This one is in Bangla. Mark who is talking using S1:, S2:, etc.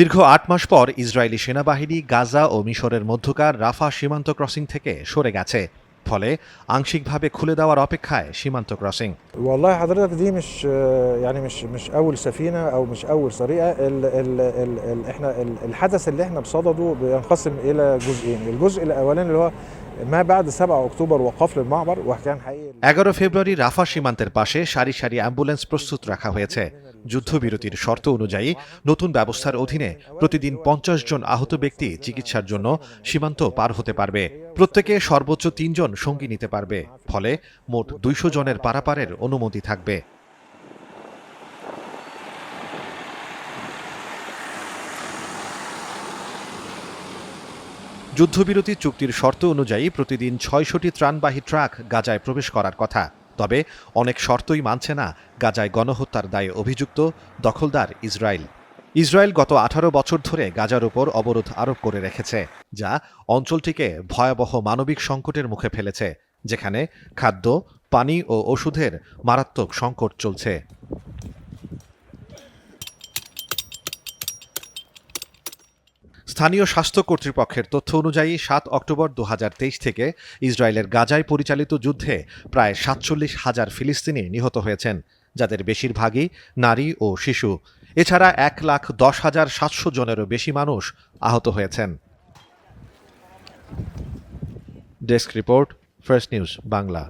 S1: দীর্ঘ আট মাস পর ইসরায়েলি সেনাবাহিনী গাজা ও মিশরের মধ্যকার রাফা সীমান্ত ক্রসিং থেকে সরে গেছে ফলে আংশিকভাবে খুলে দেওয়ার অপেক্ষায় সীমান্ত ক্রসিং
S2: والله حضرتك دي مش يعني مش مش اول سفينه او مش اول طريقه ال ال ال ال احنا ال- الحدث اللي احنا بصدده بينقسم الى جزئين الجزء الاولاني اللي هو ما بعد 7 اكتوبر وقفل المعبر وكان حقيقي
S1: এগারো ফেব্রুয়ারি রাফা সীমান্তের পাশে সারি সারি অ্যাম্বুলেন্স প্রস্তুত রাখা হয়েছে যুদ্ধবিরতির শর্ত অনুযায়ী নতুন ব্যবস্থার অধীনে প্রতিদিন পঞ্চাশ জন আহত ব্যক্তি চিকিৎসার জন্য সীমান্ত পার হতে পারবে। প্রত্যেকে সর্বোচ্চ তিনজন সঙ্গী নিতে পারবে। ফলে মোট দুইশো জনের পারাপারের অনুমতি থাকবে। যুদ্ধবিরতি চুক্তির শর্ত অনুযায়ী প্রতিদিন ছয়শটি ত্রাণবাহী ট্রাক গাজায় প্রবেশ করার কথা। তবে অনেক শর্তই মানছে না গাজায় গণহত্যার দায়ে অভিযুক্ত দখলদার ইসরায়েল। ইসরায়েল গত আঠারো বছর ধরে গাজার উপর অবরোধ আরোপ করে রেখেছে, যা অঞ্চলটিকে ভয়াবহ মানবিক সংকটের মুখে ফেলেছে, যেখানে খাদ্য, পানি ও ওষুধের মারাত্মক সংকট চলছে। স্থানীয় স্বাস্থ্য কর্তৃপক্ষের তথ্য অনুযায়ী সাত অক্টোবর দু হাজার তেইশ থেকে ইসরায়েলের গাজায় পরিচালিত যুদ্ধে প্রায় সাতচল্লিশ হাজার ফিলিস্তিনি নিহত হয়েছেন, যাদের বেশিরভাগই নারী ও শিশু। এছাড়া এক লাখ দশ হাজার সাতশো জনেরও বেশি মানুষ আহত হয়েছেন। Desk report, first news, Bangla.